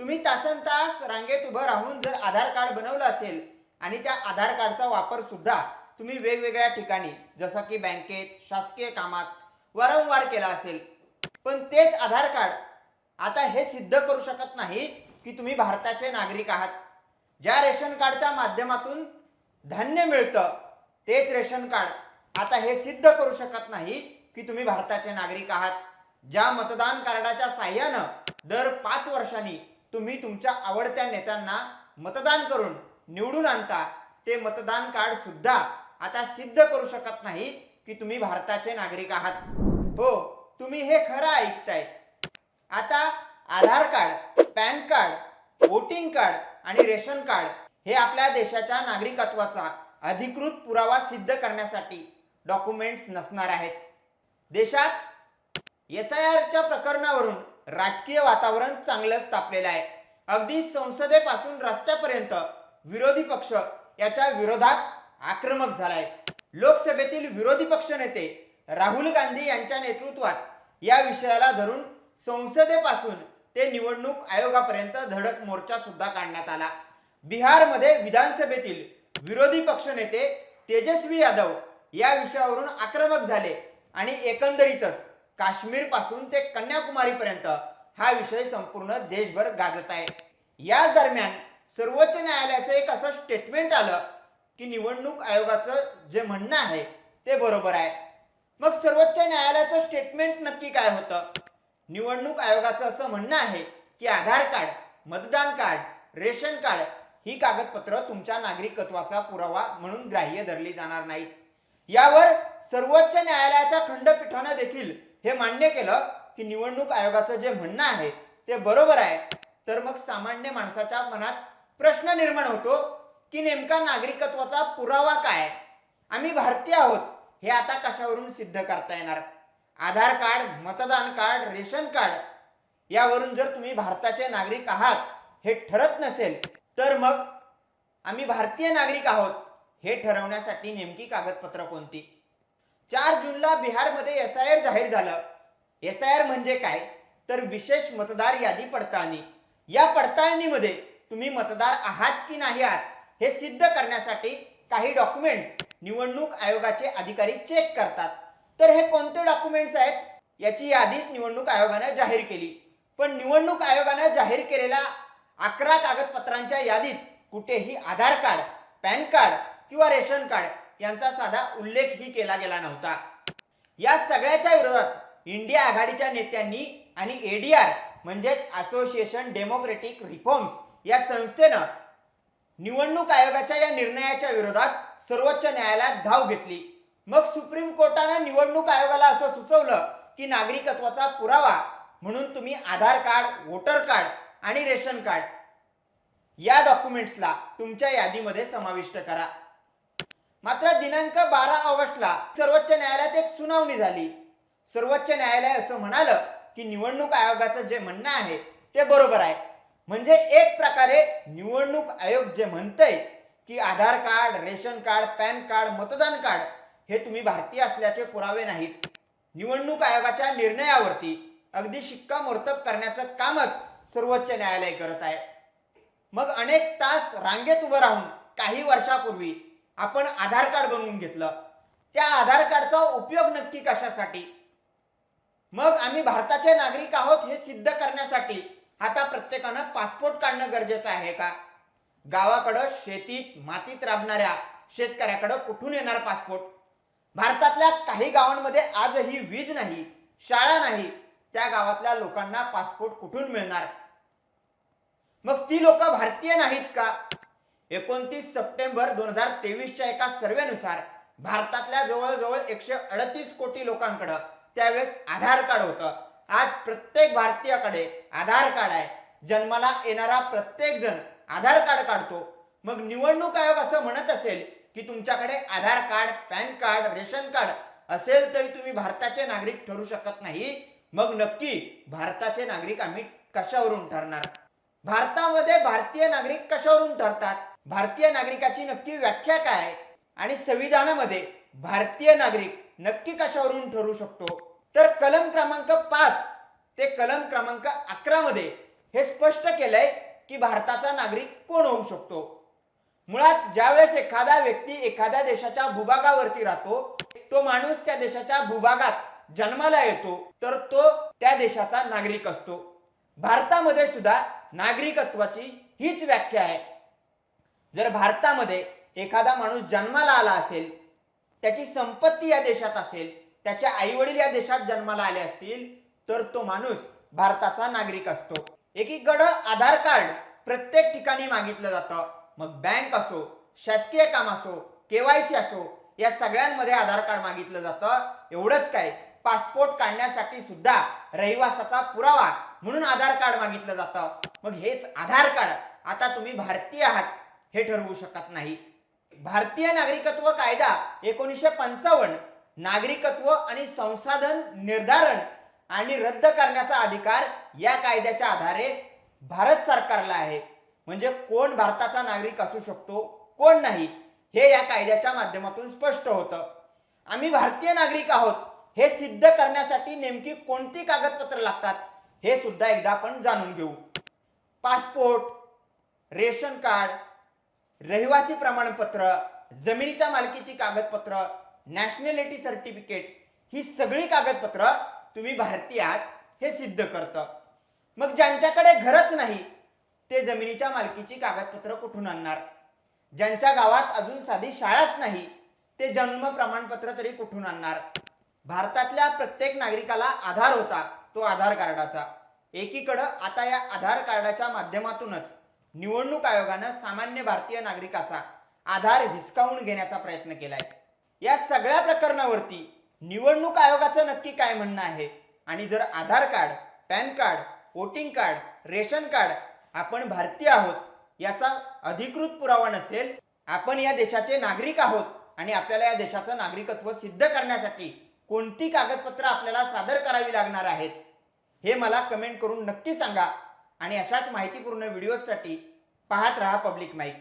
तुम्ही तासन तास रांगेत उभं राहून जर आधार कार्ड बनवलं असेल आणि त्या आधार कार्डचा वापर सुद्धा तुम्ही वेगवेगळ्या ठिकाणी जसं की बँकेत शासकीय कामात वारंवार केला असेल पण तेच आधार कार्ड आता हे सिद्ध करू शकत नाही की तुम्ही भारताचे नागरिक आहात. ज्या रेशन कार्डच्या माध्यमातून धान्य मिळतं तेच रेशन कार्ड आता हे सिद्ध करू शकत नाही की तुम्ही भारताचे नागरिक आहात. ज्या मतदान कार्डाच्या साह्यानं दर पाच वर्षांनी तुम्ही तुमच्या आवडत्या नेत्यांना मतदान करून निवडून आणता. ते मतदान कार्ड सुद्धा आता सिद्ध करू शकत नाही की तुम्ही भारताचे नागरिक आहात. हो तुम्ही हे खरं ऐकताय. आता Aadhaar card PAN card voting card आणि रेशन कार्ड हे आपल्या देशाच्या नागरिकत्वाचा अधिकृत पुरावा सिद्ध करण्यासाठी डॉक्युमेंट्स नसणार आहेत. देशात एस आय आरच्या प्रकरणावरून राजकीय वातावरण चांगलंच तापलेलं आहे. अगदी संसदेपासून रस्त्यापर्यंत विरोधी पक्ष याच्या विरोधात आक्रमक झालाय. लोकसभेतील विरोधी पक्ष नेते राहुल गांधी यांच्या नेतृत्वात या विषयाला धरून संसदेपासून ते निवडणूक आयोगापर्यंत धडक मोर्चा सुद्धा काढण्यात आला. बिहारमध्ये विधानसभेतील विरोधी पक्ष नेते तेजस्वी यादव या विषयावरून आक्रमक झाले आणि एकंदरीतच काश्मीरपासून ते कन्याकुमारीपर्यंत हा विषय संपूर्ण देशभर गाजत आहे. याच दरम्यान सर्वोच्च न्यायालयाचं एक असं स्टेटमेंट आलं की निवडणूक आयोगाचं जे म्हणणं आहे ते बरोबर आहे. मग सर्वोच्च न्यायालयाचं स्टेटमेंट नक्की काय होतं? निवडणूक आयोगाचं असं म्हणणं आहे की आधार कार्ड मतदान कार्ड रेशन कार्ड ही कागदपत्र तुमच्या नागरिकत्वाचा पुरावा म्हणून ग्राह्य धरली जाणार नाहीत. यावर सर्वोच्च न्यायालयाच्या खंडपीठानं देखील हे मान्य केलं की निवडणूक आयोगाचं जे म्हणणं आहे ते बरोबर आहे. तर मग सामान्य माणसाच्या मनात प्रश्न निर्माण होतो की नेमका नागरिकत्वाचा पुरावा काय? आम्ही भारतीय आहोत हे आता कशावरून सिद्ध करता येणार? आधार कार्ड मतदान कार्ड रेशन कार्ड यावरून जर तुम्ही भारताचे नागरिक आहात हे ठरत नसेल तर मग आम्ही भारतीय नागरिक आहोत हे ठरवण्यासाठी नेमकी कागदपत्र कोणती? चार जूनला बिहारमध्ये एस आय आर जाहीर झालं. एस आय आर म्हणजे काय? तर विशेष मतदार यादी पडताळणी. या पडताळणीमध्ये तुम्ही मतदार आहात की नाही आहात हे सिद्ध करण्यासाठी काही डॉक्युमेंट्स निवडणूक आयोगाचे अधिकारी चेक करतात. तर हे कोणते डॉक्युमेंट्स आहेत? याची यादीच निवडणूक आयोगानं जाहीर केली. पण निवडणूक आयोगानं जाहीर केलेल्या अकरा कागदपत्रांच्या यादीत कुठेही आधार कार्ड पॅन कार्ड किंवा रेशन कार्ड यांचा साधा उल्लेखही केला गेला नव्हता. या सगळ्याच्या विरोधात इंडिया आघाडीच्या नेत्यांनी आणि एडीआर म्हणजेच असोसिएशन डेमोक्रेटिक रिफॉर्म्स या संस्थेनं निवडणूक आयोगाच्या या निर्णयाच्या विरोधात सर्वोच्च न्यायालयात धाव घेतली. मग सुप्रीम कोर्टानं निवडणूक आयोगाला असं सुचवलं की नागरिकत्वाचा पुरावा म्हणून तुम्ही आधार कार्ड वोटर कार्ड आणि रेशन कार्ड या डॉक्युमेंट्सला तुमच्या यादीमध्ये समाविष्ट करा. मात्र दिनांक बारा ऑगस्टला सर्वोच्च न्यायालयात एक सुनावणी झाली. सर्वोच्च न्यायालय असं म्हणालं की निवडणूक आयोगाचं जे म्हणणं आहे ते बरोबर आहे. म्हणजे एक प्रकारे निवडणूक आयोग जे म्हणतंय की Aadhaar card ration card PAN card मतदान कार्ड हे तुम्ही भारतीय असल्याचे पुरावे नाहीत. निवडणूक आयोगाच्या निर्णयावरती अगदी शिक्कामोर्तब करण्याचं कामच सर्वोच्च न्यायालय करत आहे. मग अनेक तास रांगेत उभं राहून काही वर्षापूर्वी आपण आधार कार्ड बनवून घेतलं. त्या आधार कार्डचा उपयोग नक्की कशासाठी? मग आम्ही भारताचे नागरिक आहोत हे सिद्ध करण्यासाठी. आता प्रत्येकानं पासपोर्ट काढणं गरजेचं आहे का? गावाकडं शेतीत मातीत राबणाऱ्या शेतकऱ्याकडं कुठून येणार पासपोर्ट? भारतातल्या काही गावांमध्ये आजही वीज नाही शाळा नाही. त्या गावातल्या लोकांना पासपोर्ट कुठून मिळणार? मग ती लोक भारतीय नाहीत का? एकोणतीस सप्टेंबर दोन हजार तेवीसच्या एका सर्वेनुसार भारतातल्या जवळजवळ एकशे अडतीस कोटी लोकांकडं त्यावेळेस आधार कार्ड होतं. आज प्रत्येक भारतीयाकडे आधार कार्ड आहे. जन्माला येणारा प्रत्येक जण आधार कार्ड काढतो. मग निवडणूक आयोग असं म्हणत असेल की तुमच्याकडे Aadhaar card PAN card ration card असेल तरी तुम्ही भारताचे नागरिक ठरू शकत नाही. मग नक्की भारताचे नागरिक आम्ही कशावरून ठरणार? भारतामध्ये भारतीय नागरिक कशावरून ठरतात? भारतीय नागरिकाची नक्की व्याख्या काय? आणि संविधानामध्ये भारतीय नागरिक नक्की कशावरून ठरू शकतो? तर कलम क्रमांक पाच ते कलम क्रमांक अकरा मध्ये हे स्पष्ट केलंय की भारताचा नागरिक कोण होऊ शकतो? मुळात ज्यावेळेस एखादा व्यक्ती एखाद्या देशाच्या भूभागावरती राहतो तो माणूस त्या देशाच्या भूभागात जन्माला येतो तर तो त्या देशाचा नागरिक असतो. भारतामध्ये सुद्धा नागरिकत्वाची हीच व्याख्या आहे. जर भारतामध्ये एखादा माणूस जन्माला आला असेल त्याची संपत्ती या देशात असेल त्याचे आई वडील या देशात जन्माला आले असतील तर तो माणूस भारताचा नागरिक असतो. एकीकडं आधार कार्ड प्रत्येक ठिकाणी मागितलं जातं. मग बँक असो शासकीय काम असो केवायसी असो या सगळ्यांमध्ये आधार कार्ड मागितलं जातं. एवढंच काय पासपोर्ट काढण्यासाठी सुद्धा रहिवासाचा पुरावा म्हणून आधार कार्ड मागितलं जातं. मग हेच आधार कार्ड. आता तुम्ही भारतीय आहात. हे ठरवू शकत नाही. भारतीय नागरिकत्व कायदा एकोणीसशे पंचावन्न नागरिकत्व आणि संसाधन निर्धारण आणि रद्द करण्याचा अधिकार या कायद्याच्या आधारे भारत सरकारला आहे. म्हणजे कोण भारताचा नागरिक असू शकतो कोण नाही हे या कायद्याच्या माध्यमातून स्पष्ट होतं. आम्ही भारतीय नागरिक आहोत हे सिद्ध करण्यासाठी नेमकी कोणती कागदपत्र लागतात हे सुद्धा एकदा आपण जाणून घेऊ. पासपोर्ट रेशन कार्ड रहिवासी प्रमाणपत्र जमिनीच्या मालकीची कागदपत्र नॅशनॅलिटी सर्टिफिकेट ही सगळी कागदपत्र तुम्ही भारतीय आहात हे सिद्ध करतं. मग ज्यांच्याकडे घरच नाही ते जमिनीच्या मालकीची कागदपत्र कुठून आणणार? ज्यांच्या गावात अजून साधी शाळाच नाही ते जन्म प्रमाणपत्र तरी कुठून आणणार? भारतातल्या प्रत्येक नागरिकाला आधार होता तो आधार कार्डाचा. एकीकडं आता या आधार कार्डाच्या माध्यमातूनच निवडणूक आयोगानं सामान्य भारतीय नागरिकाचा आधार हिसकावून घेण्याचा प्रयत्न केलाय. या सगळ्या प्रकरणावरती निवडणूक आयोगाचं नक्की काय म्हणणं आहे? आणि जर Aadhaar card PAN card voting card ration card आपण भारतीय आहोत याचा अधिकृत पुरावा नसेल आपण या देशाचे नागरिक आहोत आणि आपल्याला या देशाचं नागरिकत्व सिद्ध करण्यासाठी कोणती कागदपत्र आपल्याला सादर करावी लागणार आहेत हे मला कमेंट करून नक्की सांगा. आणि अशाच माहितीपूर्ण व्हिडिओजसाठी पाहत रहा पब्लिक माईक